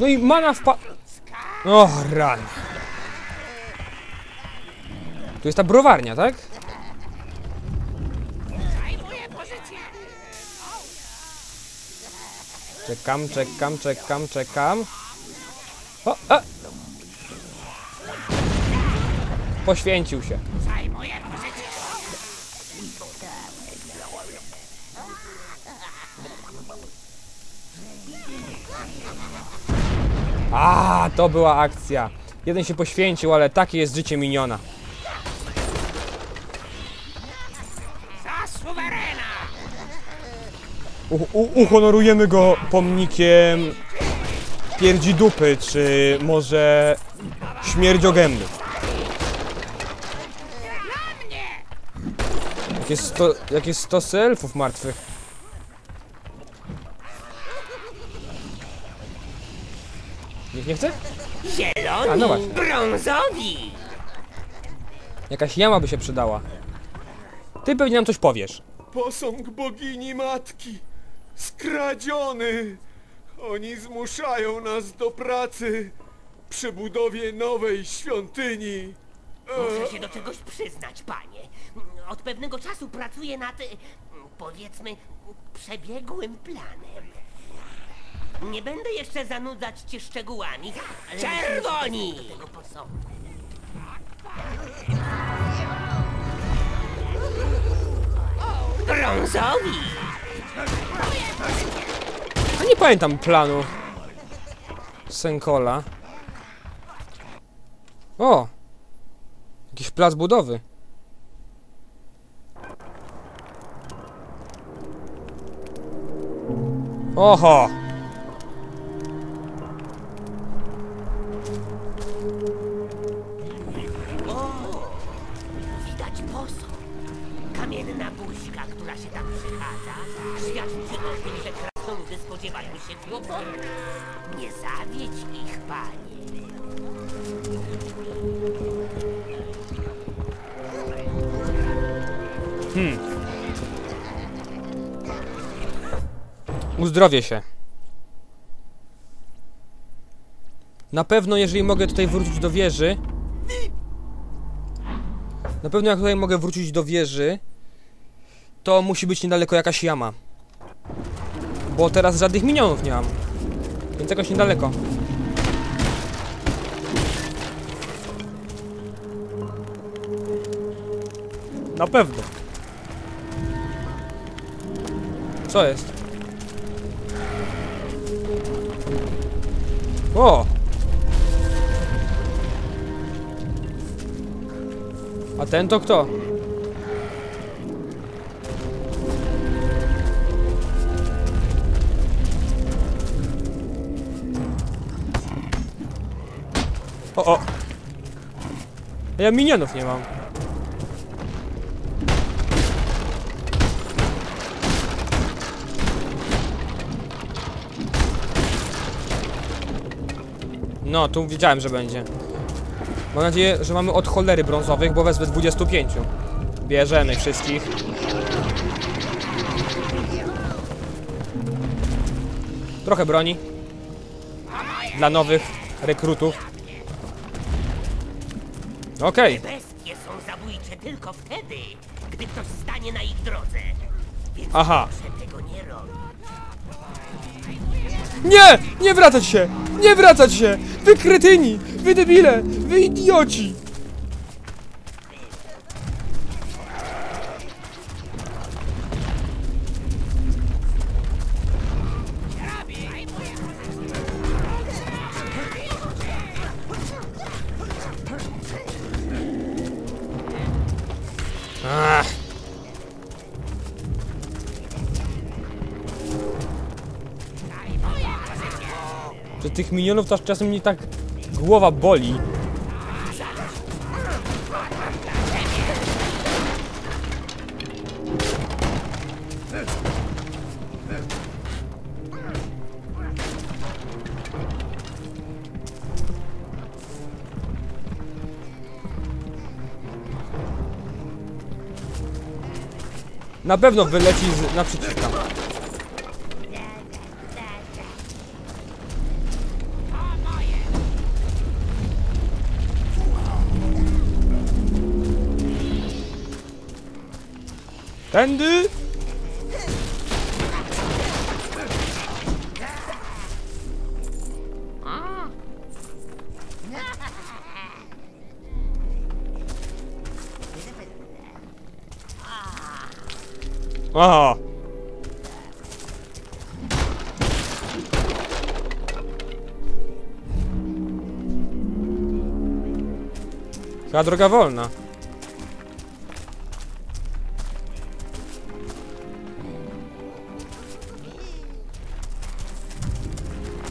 No i mana wpa... O, ran. Tu jest ta browarnia, tak? Czekam, czekam, czekam, czekam. O, a! Poświęcił się. A, to była akcja. Jeden się poświęcił, ale takie jest życie miniona. Za suwerena! Uhonorujemy go pomnikiem pierdzi dupy, czy może śmierdziogęby. Jak jest sto, jak jest 100 elfów martwych. Nikt nie chce? Zieloni, A, no właśnie. brązowi! Jakaś jama by się przydała. Ty pewnie nam coś powiesz. Posąg bogini matki! Skradziony! Oni zmuszają nas do pracy przy budowie nowej świątyni. Muszę się do czegoś przyznać, panie. Od pewnego czasu pracuję nad, powiedzmy, przebiegłym planem. Nie będę jeszcze zanudzać cię szczegółami, ale... Czerwoni! Do tego posągu. Brązowi! A nie pamiętam planu. Senkola. O! Jakiś plac budowy. Oho! Spodziewają się. Nie zawiedź ich, panie. Uzdrowię się. Na pewno, jeżeli mogę tutaj wrócić do wieży. Na pewno, jak tutaj mogę wrócić do wieży, to musi być niedaleko jakaś jama. Bo teraz żadnych minionów nie mam. Więc jakoś niedaleko. Na pewno. Co jest? O! A ten to kto? Ja minionów nie mam. No, tu wiedziałem, że będzie. Mam nadzieję, że mamy od cholery brązowych, bo wezmę 25. Bierzemy wszystkich. Trochę broni. Dla nowych rekrutów. Okej. Bestie są zabójcze tylko wtedy, gdy ktoś stanie na ich drodze. Więc Aha. tego nie. Nie! Nie wracać się! Nie wracać się! Wy kretyni! Wy debile! Wy idioci! Tych minionów to czasem mnie tak głowa boli. Na pewno wyleci z, naprzeciwka. Tędy! Aha! Chyba droga wolna.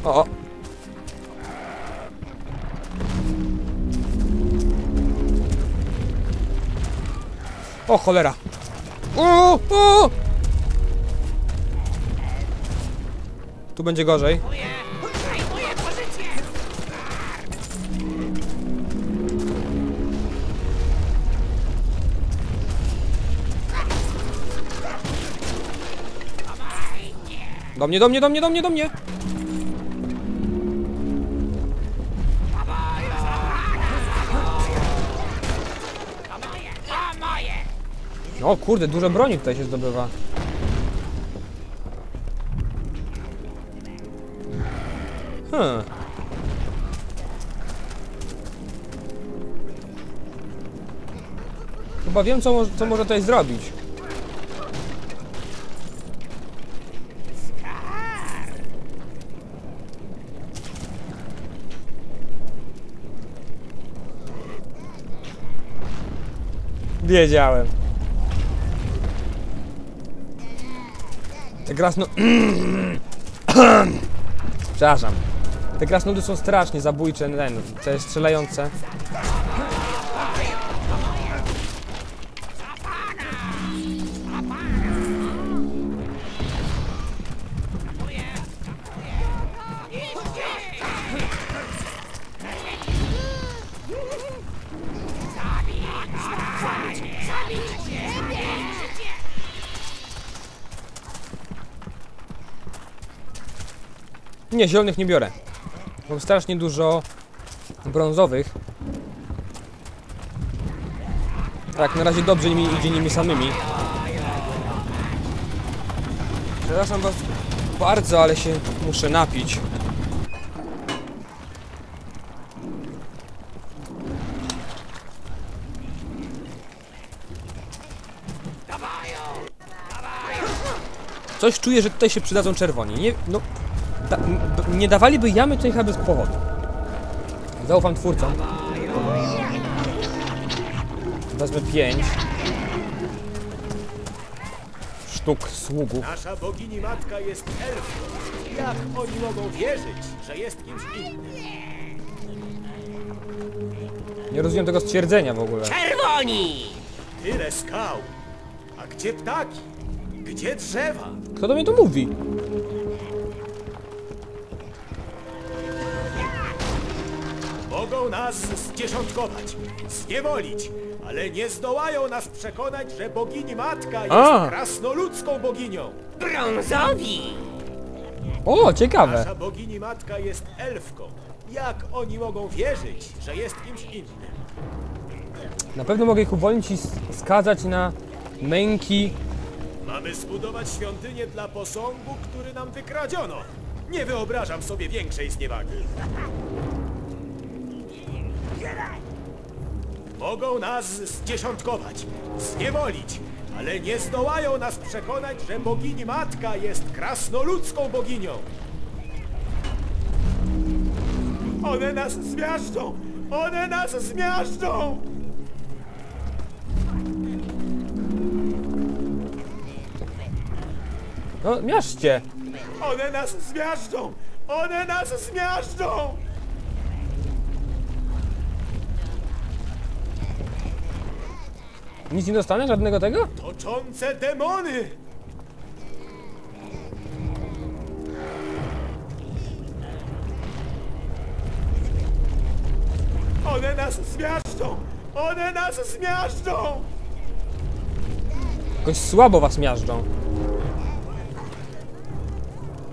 O, o. Cholera. O, o! Tu będzie gorzej. Do mnie, do mnie, do mnie, do mnie, do mnie. O kurde, dużo broni tutaj się zdobywa. Hmm. Chyba wiem, co, co może tutaj zrobić. Wiedziałem. Te krasno... Przepraszam. Te krasnoludy są strasznie zabójcze, ten, te strzelające. Nie, zielonych nie biorę. Mam strasznie dużo brązowych. Tak, na razie dobrze mi idzie nimi samymi. Przepraszam was bardzo, ale się muszę napić. Coś czuję, że tutaj się przydadzą czerwoni. Nie, no, da, nie dawaliby jamy tutaj chyba bez powodu. Zaufam twórcom. Wezmę pięć sztuk sługów. Nasza bogini matka jest elfką. Jak oni mogą wierzyć, że jest kimś innym? Nie rozumiem tego stwierdzenia w ogóle. Czerwoni! Tyle skał. A gdzie ptaki? Gdzie drzewa? Kto do mnie to mówi? Nas zdziesiątkować, zniewolić, ale nie zdołają nas przekonać, że bogini matka jest A. krasnoludzką boginią. Brązowi! O, ciekawe. Nasza bogini matka jest elfką. Jak oni mogą wierzyć, że jest kimś innym? Na pewno mogę ich uwolnić i s- skazać na męki. Mamy zbudować świątynię dla posągu, który nam wykradziono. Nie wyobrażam sobie większej zniewagi. Mogą nas zdziesiątkować, zniewolić, ale nie zdołają nas przekonać, że bogini matka jest krasnoludzką boginią. One nas zmiażdżą! One nas zmiażdżą! No, miaszcie. One nas zmiażdżą! One nas zmiażdżą! Nic nie dostanę? Żadnego tego? Toczące demony! One nas zmiażdżą! One nas zmiażdżą! Jakoś słabo was miażdżą.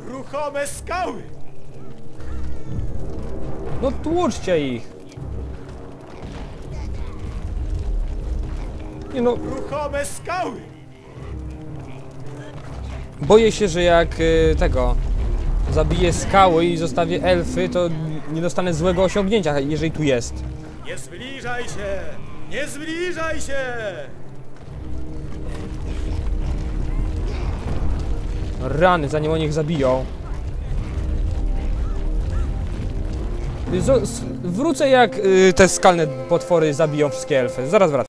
Ruchome skały! No tłuczcie ich. Nie no, Ruchome skały! Boję się, że jak y, tego zabiję skały i zostawię elfy, to nie dostanę złego osiągnięcia, jeżeli tu jest. Nie zbliżaj się! Nie zbliżaj się! Rany, zanim oni ich zabiją. Z- wrócę jak y, te skalne potwory zabiją wszystkie elfy. Zaraz wracam.